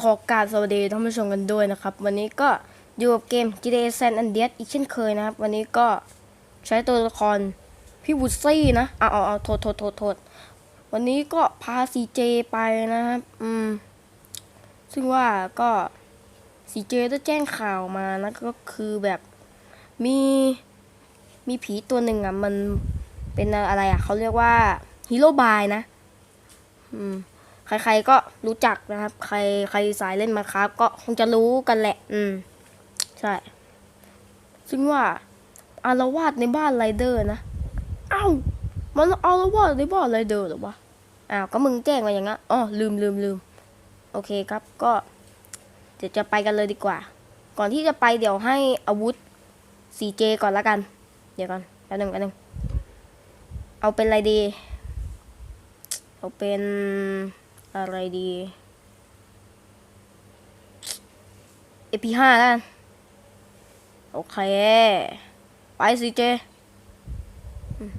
ขอกราบสวัสดีท่านผู้ชมกันด้วยนะครับ วันนี้ก็อยู่กับเกม GTA San Andreas อีกเช่นเคยนะครับ วันนี้ก็ใช้ตัวละครพี่วูดซี่นะเอาเอาเอาโทษโทษโทษโทษวันนี้ก็พาซีเจไปนะครับอืมซึ่งว่าก็ซีเจได้แจ้งข่าวมานะก็คือแบบมีมีผีตัวหนึ่งอะมันเป็นอะไรอะเขาเรียกว่าฮีโร่บายนะ อืม ใครๆก็รู้จักนะครับ ใครใครสายเล่นมาครับ ก็คงจะรู้กันแหละ อืม ใช่ ซึ่งว่าอารวาสในบ้านไรเดอร์นะเอ้ามันอารวาสในบ้านไรเดอร์หรอวะอ้าวก็มึงแจ้งมาอย่างงั้นอ๋อลืมลืมลืมโอเคครับก็ เดี๋ยวจะไปกันเลยดีกว่า ก่อนที่จะไปเดี๋ยวให้อาวุธ 4J ก่อนละกัน เดี๋ยวก่อนแป๊บนึงแป๊บนึงเอาเป็นอะไรดี เอาเป็น อะไรดี AP5 แล้วโอเค ไปสิเจ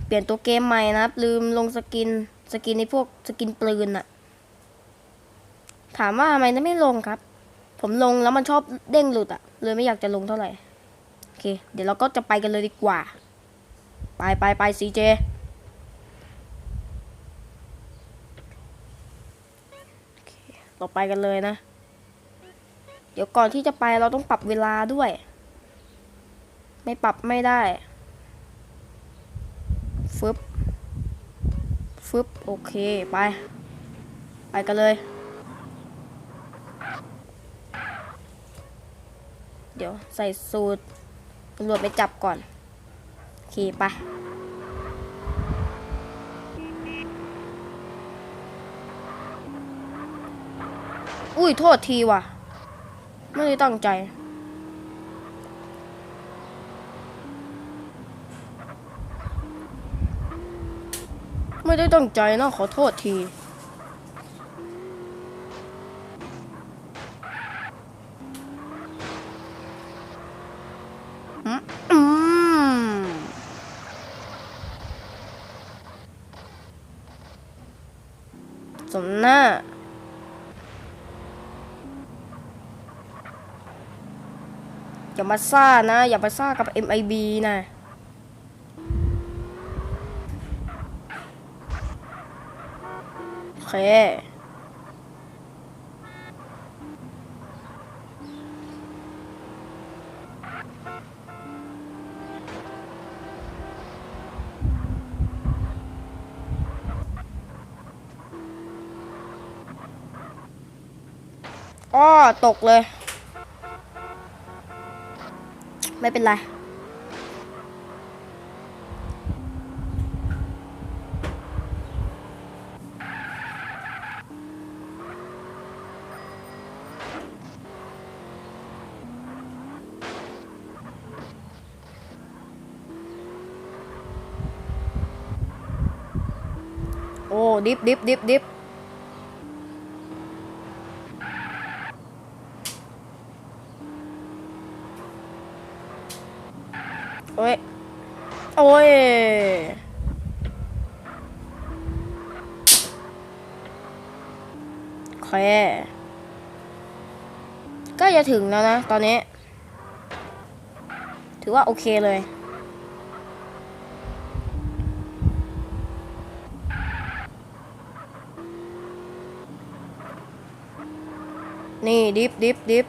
เปลี่ยนตัวเกมใหม่นะครับ ลืมลงสกิน สกินในพวกสกินปืนอะถามว่าทำไมไม่ลงครับ ผมลงแล้วมันชอบเด้งหลุดอะเลยไม่อยากจะลงเท่าไหร่ โอเค เดี๋ยวเราก็จะไปกันเลยดีกว่า ไปไปไปซีเจ เราไปกันเลยนะ เดี๋ยวก่อนที่จะไปเราต้องปรับเวลาด้วย ไม่ปรับไม่ได้ฟึบฟึบโอเคไป ไปกันเลย เดี๋ยวใส่สูตรตำรวจไปจับก่อนโอเคไป อุ้ยโทษทีว่ะ ไม่ได้ตั้งใจ ไม่ได้ตั้งใจนะขอโทษที อืมอืมสมหน้า อย่า มาซ่านะ อย่ามาซ่ากับ MIB นะโอเคอ้อตกเลย ไม่เป็นไรโอ้ดิฟดิฟดิฟดิฟ อ้ย โอ้ยโอเคใก็จะถึงแล้วนะ ตอนนี้ ถือว่าโอเคเลยนี่ดิฟดิฟดิฟ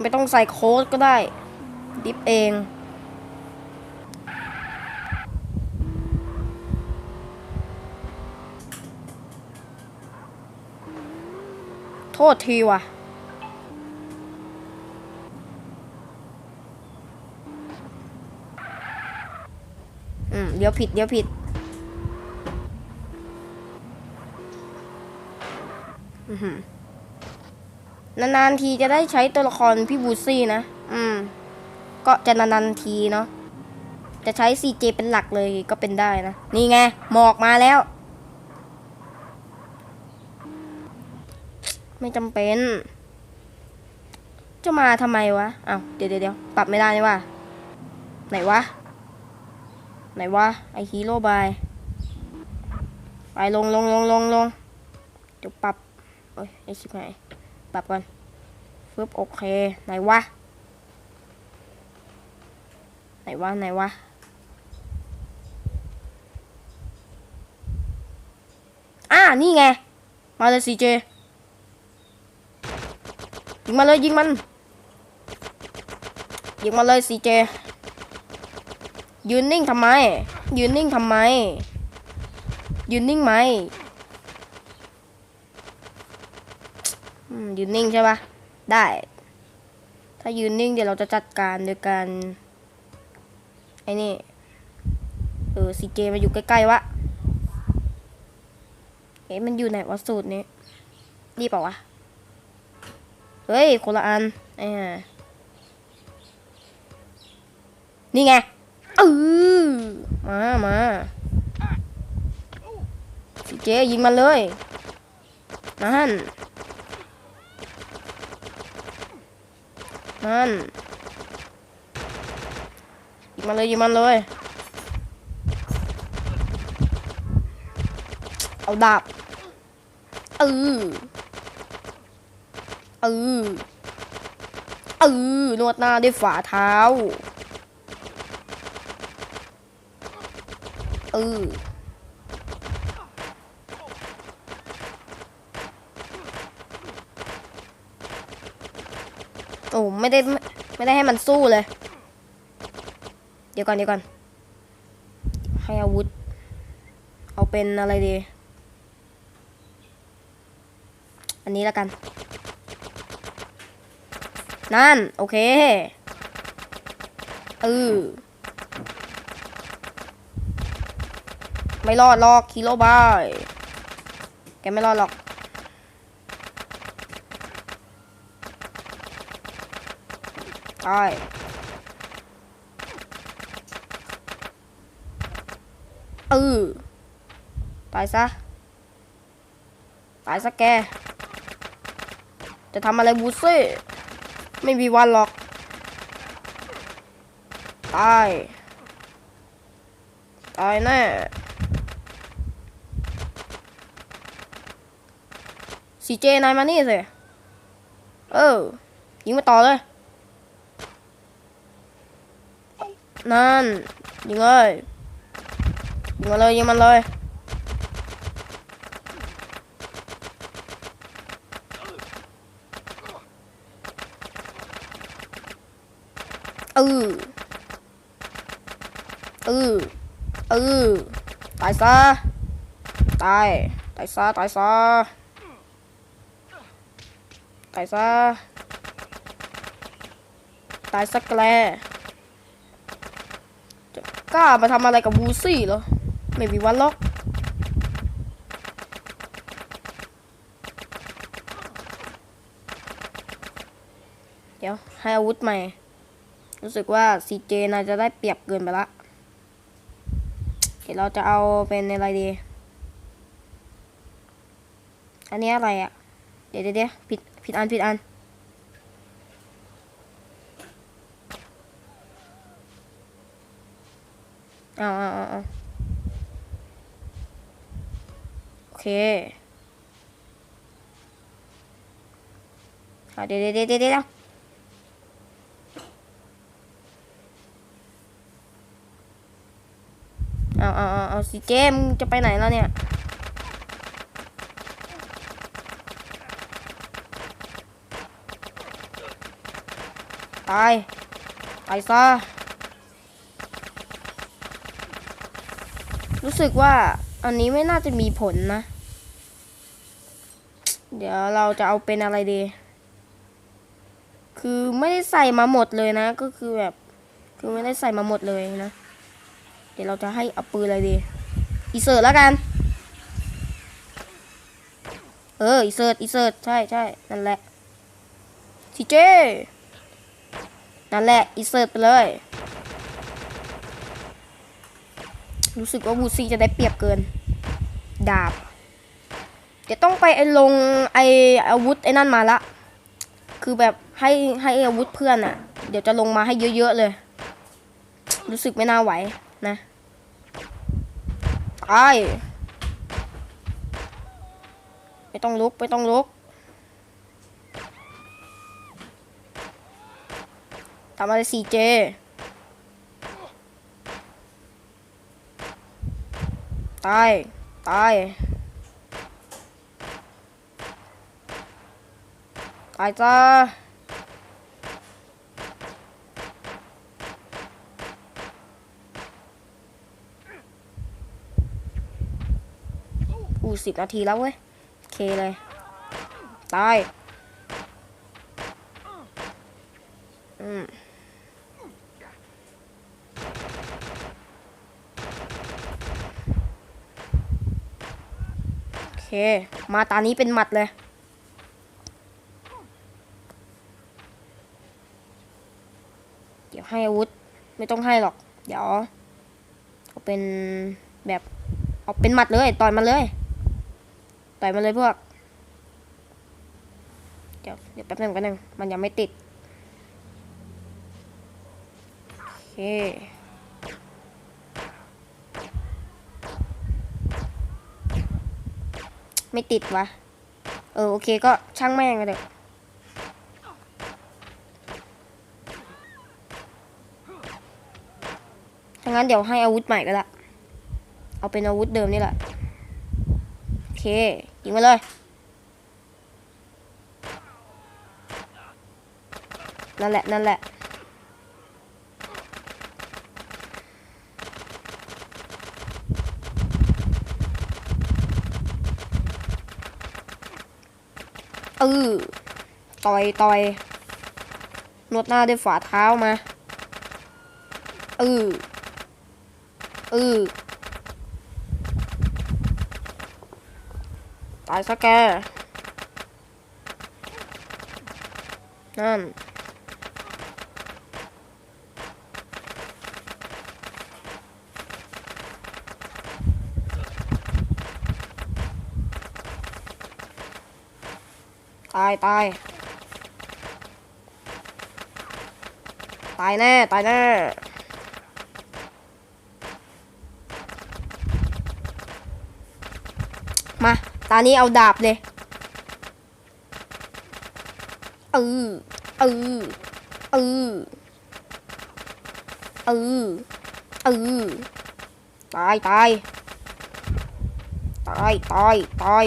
ไม่ต้องใส่โค้ดก็ได้ ดิฟเอง ทษทีว่ะ อืม เดี๋ยวผิด เดี๋ยวผิดอือหือนานๆทีจะได้ใช้ตัวละครพี่บูซี่นะ อืม ก็จะนานๆทีเนาะ จะใช้ CJ เป็นหลักเลยก็เป็นได้นะ นี่ไง หมอกมาแล้ว ไม่จำเป็น จะมาทำไมวะเอ้าเดี๋ยวเดี๋ยวปรับไม่ได้นี่ว่าไหนวะ ไหนวะ ไอฮีโร่บายไปลงลงลงลงลงเดี๋ยวปรับโอ้ยไอชิบหายปรับก่อนฟึบโอเค ไหนวะ ไหนวะ ไหนวะอ่านี่ไง มาเลยซีเจ ยิงมาเลยยิงมัน ยิงมาเลยซีเจ ยืนนิ่งทำไม ยืนนิ่งทำไม ยืนนิ่งไหมยืนนิ่งใช่ปะได้ ถ้ายืนนิ่งเดี๋ยวเราจะจัดการโดยการไอ้นี่ เออซีเจมาอยู่ใกล้ๆวะ เอ๊ะมันอยู่ไหนวะสูตรนี้ นี่เปล่าวะ เฮ้ยคนละอันอนี่ไงเออมามาเจยิงมันเลยนั่นนั่นยิงมันเลยยิงมันเลย เอาดาบเออ เออเออนวดหน้าด้วยฝ่าเท้าเออโอ้ไม่ได้ไม่ได้ให้มันสู้เลย เดี๋ยวก่อนเดี๋ยวก่อน ให้อาวุธ เอาเป็นอะไรดี อันนี้แล้วกัน นั่น โอเคเออไม่รอดหรอกคิโลบายแกไม่รอดหรอกตายเออตายซะ ตายซะแก จะทำอะไรบูเซ่ ไม่มีวันหรอก ตาย ตายแน่ซีเจนายมานี่สิ เออ ยิงมาต่อเลย นั่น ยิงเลย ยิงมาเลย ยิงมันเลย ออเออเออตายซะ ตาย ตายซะ ตายซะ ตายซะ ตายสักแกลจะกล้ามาทำอะไรกับบูซี่เหรอ ไม่มีวันหรอกเดี๋ยวให้อาวุธใหม่ รู้สึกว่า CJ น่าจะได้เปรียบเกินไปละเดี๋ยวเราจะเอาเป็นอะไรดี อันนี้อะไรอะ่ะ เดี๋ยวเดี๋ยวเดี๋ยวผิดผิดอันผิดอัน เอาเอาเอาเอาโอเคเอาเดี๋ยวเดี๋ยวเดี๋ยวเดี๋ยว เอาเอาเอาเอาสิเจมจะไปไหนแล้วเนี่ย ตาย ตายซะ รู้สึกว่าอันนี้ไม่น่าจะมีผลนะ เดี๋ยวเราจะเอาเป็นอะไรดี คือไม่ได้ใส่มาหมดเลยนะ ก็คือแบบ คือไม่ได้ใส่มาหมดเลยนะ ดี๋ยวเราจะให้เอาปืนอะไรดีอีเสิร์ตแล้วกัน เอออีเสิร์ตอีเสิร์ตใช่ใช่นั่นแหละทีเจนั่นแหละอีเสิร์ตไปเลย รู้สึกว่าบูซี่จะได้เปรียบเกิน ดาบเดี๋ยวต้องไปไอ้ลงไออาวุธไอ้นั่นมาละ คือแบบให้ให้อาวุธเพื่อนอะ่ะ เดี๋ยวจะลงมาให้เยอะๆเลย รู้สึกไม่น่าไหวนะ ไป ไม่ต้องลุก ไม่ต้องลุกทำอะไรสี่เจตาย ตาย ตายจ้าูสิบนาทีแล้วเว้ย โอเคเลย ตาย อืมโอเค มาตานี้เป็นหมัดเลยเดี๋ยวให้อาวุธ ไม่ต้องให้หรอก เดี๋ยวเอาเป็นแบบ เอาเป็นหมัดเลย ต่อยมันเลย ต่อยมันเลยพวก เดี๋ยวเดี๋ยวแป๊บนึงแป๊บนึงมันยังไม่ติด โอเคไม่ติดวะ เออ โอเคก็ช่างแม่งกันเลยถ้างั้นเดี๋ยวให้อาวุธใหม่ก็ละ เอาเป็นอาวุธเดิมนี่แหละ โอเค ยิงมาเลย นั่นแหละ นั่นแหละ เออต่อยต่อยนวดหน้าด้วยฝ่าเท้ามาเออเออ ตายซะแก นั่น ตาย ตาย ตายแน่ ตายแน่ มา ตอนนี้เอาดาบเลย เออ เออ เออ เออ เออ ตายตาย ตายตายตาย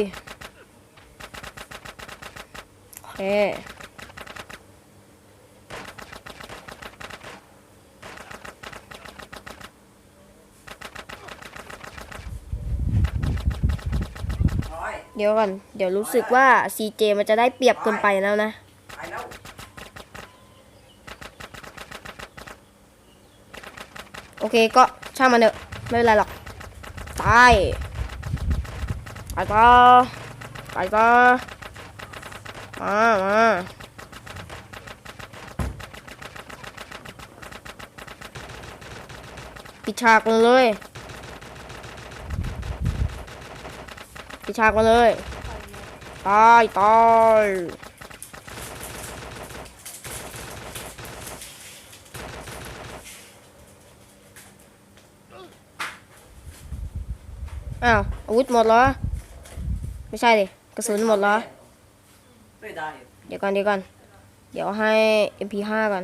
โอเค ร้อย เดี๋ยวก่อน เดี๋ยวรู้สึกว่า CJ มันจะได้เปรียบเกินไปแล้วนะ โอเคก็ช่างมันเถอะไม่เป็นไรหรอก ตายไปก็ไปก็มามาปิดฉากเลยปิด ฉากมันเลย ตายตายอ้าวอาวุธหมดเหรอ ไม่ใช่ดิกระสุนหมดเหรอ ไม่ได้เดี๋ยวก่อนเดี๋ยวก่อน เดี๋ยวให้ MP5 ก่อน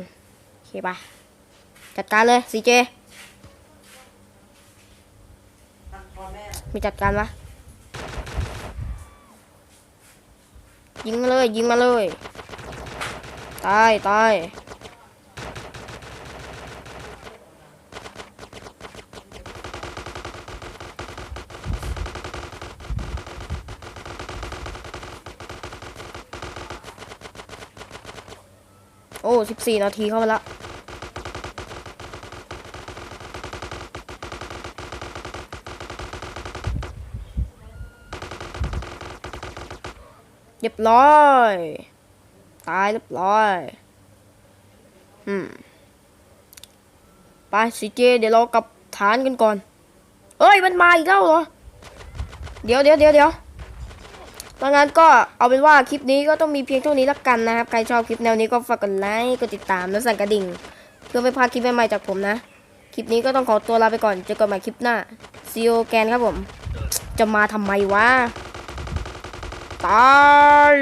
โอเคปะจัดการเลย CJ ท่านพ่อแม่มีจัดการปะ ยิงมาเลยยิงมาเลย ตายตายโอ้สิบสี่นาทีเข้าไปละ เรียบร้อย ตายเรียบร้อย อืม ไปซีเจ เดี๋ยวเรากลับฐานกันก่อน เอ้ย มันมาอีกแล้วเหรอ เดี๋ยวเดี๋ยวเดี๋ยวเดี๋ยวดังนั้นก็เอาเป็นว่าคลิปนี้ก็ต้องมีเพียงเท่านี้ละกันนะครับ ใครชอบคลิปแนวนี้ก็ฝากกดไลค์ กดติดตาม และสั่นกระดิ่ง เพื่อไม่พลาดคลิปใหม่ๆจากผมนะ คลิปนี้ก็ต้องขอตัวลาไปก่อน เจอกันใหม่คลิปหน้าซีโอแกนครับผม จะมาทำไมวะ ตาย